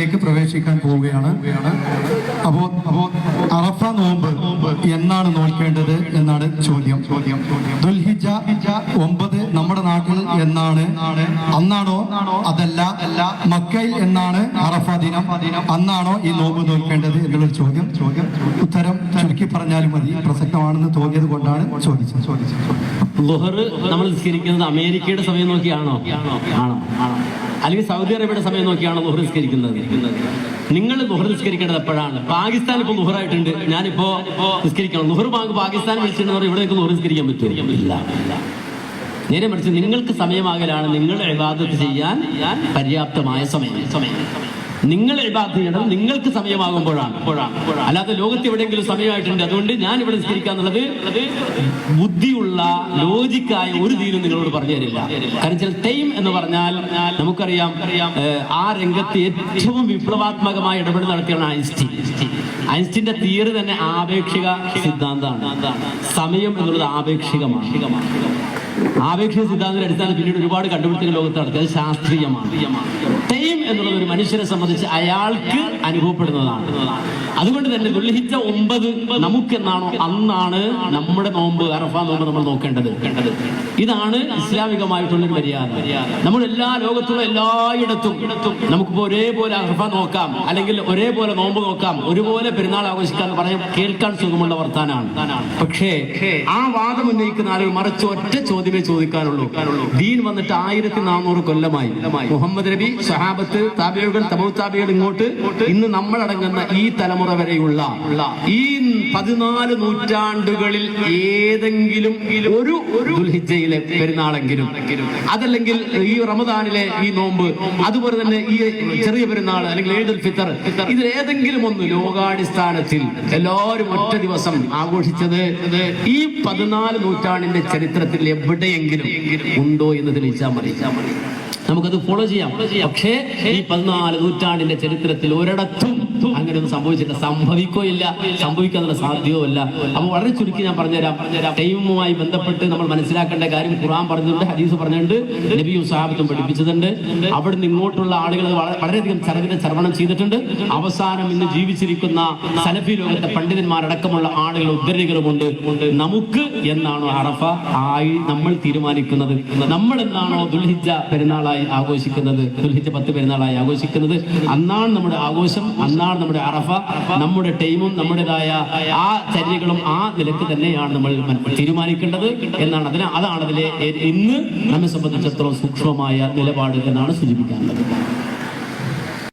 ചോദ്യത്തിലേക്ക് പ്രവേശിക്കാൻ പോവുകയാണ്. അപ്പോ അപ്പോ അറഫ നോമ്പ് എന്നാണ് നോക്കേണ്ടത് എന്നാണ് ചോദ്യം. ചോദ്യം ദുൽഹിജ ഒമ്പത് നമ്മുടെ നാട്ടിൽ എന്നാണ്? അന്നാണോ? അതല്ല. അല്ല മക്കയിൽ എന്നാണ് അറഫ ദിനം? അന്നാണോ ഈ നോമ്പ് നോക്കേണ്ടത് എന്നുള്ളൊരു ചോദ്യം. ചോദ്യം ഉത്തരം ചുരുക്കി പറഞ്ഞാലും മതി. പ്രസക്തമാണെന്ന് തോന്നിയത് കൊണ്ടാണ് ചോദിച്ചത്. ചോദിച്ചത് ലുഹർ നമ്മൾ നിസ്കരിക്കുന്നത് അമേരിക്കയുടെ സമയം നോക്കിയാണോ? ആണോ? ആണോ? അല്ലെങ്കിൽ സൗദി അറേബ്യയുടെ സമയം നോക്കിയാണോ നിസ്കരിക്കുന്നത്? നിങ്ങൾ ദുഹർ നിസ്കരിക്കേണ്ടത് എപ്പോഴാണ്? പാകിസ്ഥാൻ ഇപ്പോൾ ദുഹറായിട്ടുണ്ട് ഞാനിപ്പോ നിസ്കരിക്കണം. ദുഹർ ബാങ്ക് പാകിസ്ഥാൻ വിളിച്ചിട്ടുണ്ടെന്ന് ഇവിടെ ദുഹർ നിസ്കരിക്കാൻ പറ്റുമോ? ഇല്ല. നേരെ മറിച്ച് നിങ്ങൾക്ക് സമയമാകലാണ് നിങ്ങൾ ഇബാദത്ത് ചെയ്യാൻ പര്യാപ്തമായ സമയം സമയം. നിങ്ങൾ ഇബാദത്ത് ചെയ്യേണ്ടത് നിങ്ങൾക്ക് സമയമാകുമ്പോഴാണ്. അല്ലാതെ ലോകത്ത് എവിടെയെങ്കിലും സമയമായിട്ടുണ്ട്. അതുകൊണ്ട് ഞാൻ ഇവിടെ നിസ്കരിക്കുക ബുദ്ധിയുള്ള ലോജിക്കായ ഒരു തീരും നിങ്ങളോട് പറഞ്ഞു തരില്ല. കാരണം ചില ടൈം എന്ന് പറഞ്ഞാൽ നമുക്കറിയാം ആ രംഗത്ത് ഏറ്റവും വിപ്ലവാത്മകമായ ഇടപെടൽ നടത്തിയാണ് ഐൻസ്റ്റീൻ. ഐൻസ്റ്റീന്റെ തിയറി തന്നെ ആപേക്ഷിക സിദ്ധാന്തമാണ്. സമയം എന്നുള്ളത് ആപേക്ഷികമാണ്. ആപേക്ഷിക സിദ്ധാന്തത്തിന്റെ അടിസ്ഥാനം പിന്നീട് ഒരുപാട് കണ്ടുപിടുത്തങ്ങൾ ലോകത്ത് നടത്തി. അത് ശാസ്ത്രീയമാണ്. ടൈം എന്നുള്ളത് ഒരു മനുഷ്യനെ സംബന്ധിച്ച് അയാൾക്ക് അനുഭവപ്പെടുന്നതാണ്. അതുകൊണ്ട് തന്നെ ദുൽഹിജ ഒമ്പത് നമുക്കെന്നാണോ അന്നാണ് നമ്മുടെ നോമ്പ് അറഫ നോമ്പ് നമ്മൾ നോക്കേണ്ടത്. ഇതാണ് ഇസ്ലാമികമായിട്ടുള്ള മര്യാദ. നമ്മൾ എല്ലാ ലോകത്തുള്ള എല്ലായിടത്തും നമുക്കിപ്പോ ഒരേപോലെ അറഫ നോക്കാം അല്ലെങ്കിൽ ഒരേപോലെ നോമ്പ് നോക്കാം ഒരുപോലെ പെരുന്നാൾ ആഘോഷിക്കാം എന്ന് പറയാൻ കേൾക്കാൻ സുഖമുള്ള വർത്താനാണ്. പക്ഷേ ആ വാദം ഉന്നയിക്കുന്ന ആളുകൾ മറിച്ച് ഒറ്റ ചോദ്യമേ ചോദിക്കാനുള്ളൂ ദീൻ വന്നിട്ട് ആയിരത്തി നാനൂറ് കൊല്ലമായി. മുഹമ്മദ് നബി സഹാബത്ത് താബികൾ തബൌ താബികൾ ഇങ്ങോട്ട് ഇന്ന് നമ്മളടങ്ങുന്ന ഈ തലമുറ വരെയുള്ള ഈ പതിനാല് നൂറ്റാണ്ടുകളിൽ ഏതെങ്കിലും ഒരു ദുൽഹിജയിലെ പെരുന്നാളെങ്കിലും. അതല്ലെങ്കിൽ ഈ റമദാനിലെ ഈ നോമ്പ് അതുപോലെ തന്നെ ഈ ചെറിയ പെരുന്നാൾ അല്ലെങ്കിൽ ഈദുൽ ഫിത്തർ ഇതിൽ ഏതെങ്കിലും ഒന്ന് ലോകാടിസ്ഥാനത്തിൽ എല്ലാവരും ഒറ്റ ദിവസം ആഘോഷിച്ചത് ഈ പതിനാല് നൂറ്റാണ്ടിന്റെ ചരിത്രത്തിൽ എവിടെയെങ്കിലും ഉണ്ടോ എന്ന് തെളിയിച്ചാൽ മതി. നമുക്കത് ഫോളോ ചെയ്യാം. പക്ഷേ ഈ പതിനാല് നൂറ്റാണ്ടിന്റെ ചരിത്രത്തിൽ ഒരിടത്തും അങ്ങനെ ഒന്നും സംഭവിച്ചില്ല സംഭവിക്കോ ഇല്ല സംഭവിക്കാനുള്ള സാധ്യതയോ ഇല്ല അപ്പൊ വളരെ ചുരുക്കി ഞാൻ പറഞ്ഞുതരാം. ടൈമുമായി ബന്ധപ്പെട്ട് നമ്മൾ മനസ്സിലാക്കേണ്ട കാര്യം ഖുറാൻ പറഞ്ഞിട്ടുണ്ട് ഹദീസ് പറഞ്ഞിട്ടുണ്ട് നബിയും സാഹബത്തും പഠിപ്പിച്ചിട്ടുണ്ട്. അവിടുന്ന് ഇങ്ങോട്ടുള്ള ആളുകൾ വള- വളരെയധികം ചരവിനെ ചർവണം ചെയ്തിട്ടുണ്ട്. അവസാനം ഇന്ന് ജീവിച്ചിരിക്കുന്ന സലഫി ലോകത്തെ പണ്ഡിതന്മാരടക്കമുള്ള ആളുകൾ ഉദ്ധരണികളുമുണ്ട്. നമുക്ക് എന്നാണോ അറഫ ആയി നമ്മൾ തീരുമാനിക്കുന്നത്? നമ്മൾ എന്നാണോ ദുൽഹിജ പെരുന്നാളായി ആഘോഷിക്കുന്നത് ദുൽഹിജ പത്ത് പെരുന്നാളായി ആഘോഷിക്കുന്നത്. അന്നാണ് നമ്മുടെ ആഘോഷം അന്നാണ് നമ്മുടെ അറഫ. നമ്മുടെ ടൈമും നമ്മുടേതായ ആ ചര്യകളും ആ നിലയ്ക്ക് തന്നെയാണ് നമ്മൾ മന- തീരുമാനിക്കേണ്ടത് എന്നാണ്. അതിന് അതാണ് അതിലെ ഇന്ന് നമ്മെ സംബന്ധിച്ചിടത്തോളം സൂക്ഷ്മമായ നിലപാട് എന്നാണ് സൂചിപ്പിക്കാനുള്ളത്.